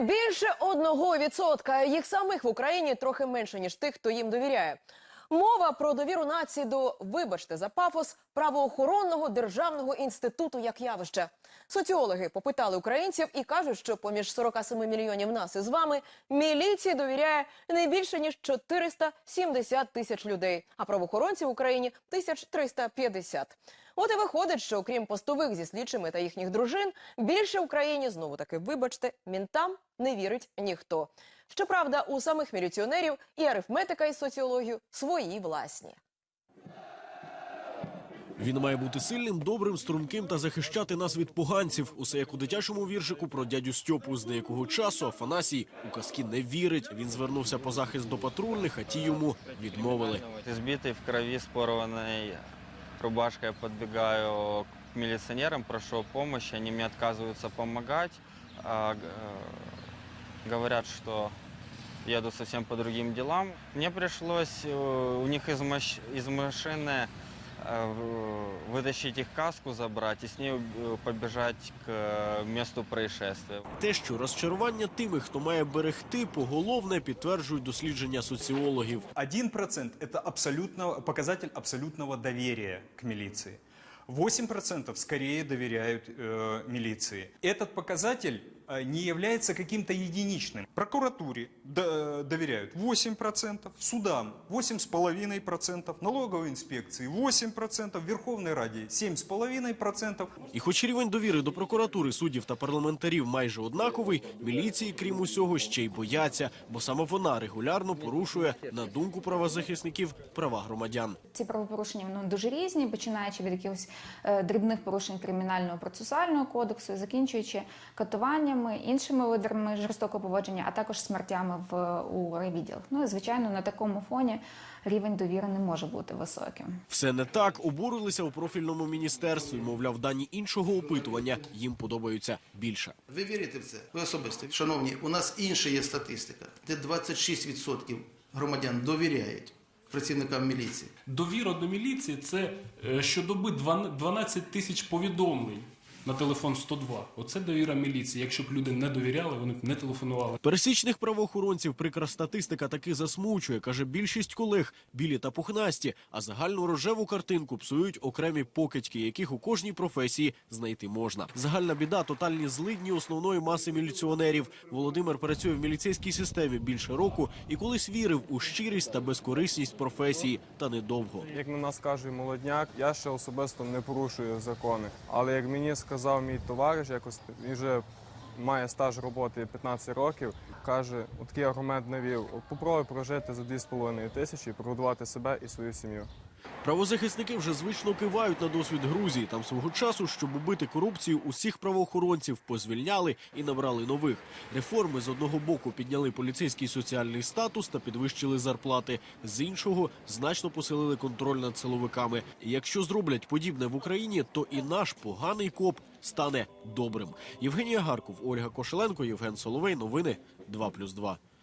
Більше одного відсотка. Їх самих в Україні трохи менше ніж тих, хто їм довіряє. Мова про довіру нації до, вибачте за пафос, правоохоронного державного інституту як явище. Соціологи попитали українців і кажуть, що поміж 47 мільйонів нас із вами міліції довіряє не більше ніж 470 тисяч людей, а правоохоронців в Україні 1350. От і виходить, що окрім постових зі слідчими та їхніх дружин, більше в Україні знову таки, вибачте, мінтам не вірить ніхто. Щоправда, у самих міліціонерів і арифметика, і соціологію свої власні. Він має бути сильним, добрим, струнким та захищати нас від поганців. Усе як у дитячому віршику про дядю Стьопу, з деякого часу Афанасій у казки не вірить. Він звернувся по захист до патрульних, а ті йому відмовили. Избитый в крови, с порванной рубашкой подбегаю к милиционерам, прошу о помощи. Они мне отказываются помогать. а, г- э, говорят, что еду совсем по другим делам. Мне пришлось э, у них из, маш- из машины э, в- вытащить их каску, забрать и с ней э, побежать к э, месту происшествия. Те, що розчарування тими, хто має берегти, поголовне підтверджують дослідження соціологів. 1% – это абсолютно, показатель абсолютного доверия к милиции. 8% скорее доверяют э, милиции. Этот показатель э, не является каким-то единичным. Прокуратуре до- доверяют 8%, судам 8,5%, налоговой инспекции 8%, Верховной Раде 7,5%. І хоч рівень довіри до прокуратури, суддів та парламентарів майже однаковий, міліції, крім усього, ще й бояться, бо саме вона регулярно порушує, на думку правозахисників, права громадян. Ці правопорушення вони дуже різні, починаючи від якихось е, дрібних порушень кримінального процесуального кодексу, закінчуючи катуваннями, іншими видами жорстокого поводження, а також смертями в у райвідділах. Ну і звичайно, на такому фоні рівень довіри не може бути високим. Все не так. Обурилися у профільному міністерстві. Мовляв, дані іншого опитування їм подобаються більше. Ви вірите в це? Ви особисто. Шановні, у нас інша є статистика, де 26% громадян довіряють працівникам міліції. Довіра до міліції це е, щодоби 12 тисяч повідомлень на телефон 102. Оце довіра міліції. Якщо б люди не довіряли, вони б не телефонували. Пересічних правоохоронців прикра статистика таки засмучує, каже більшість колег білі та пухнасті, а загальну рожеву картинку псують окремі покидьки, яких у кожній професії знайти можна. Загальна біда тотальні злидні основної маси міліціонерів. Володимир працює в міліцейській системі більше року і колись вірив у щирість та безкорисність професії, та недовго. Як на нас каже молодняк, я ще особисто не порушую закони. Але як мені сказав мій товариш, якось він вже має стаж роботи 15 років, каже, такий аргумент навів. Попробуй прожити за 2,5 тисячі прогодувати себе і свою сім'ю. Правозахисники вже звично кивають на досвід Грузії. Там свого часу, щоб убити корупцію, усіх правоохоронців позвільняли і набрали нових. Реформи з одного боку підняли поліцейський соціальний статус та підвищили зарплати. З іншого значно посилили контроль над силовиками. Якщо зроблять подібне в Україні, то і наш поганий коп стане добрим. Євгенія Гарков, Ольга Кошеленко, Євген Соловей. Новини 2+,2.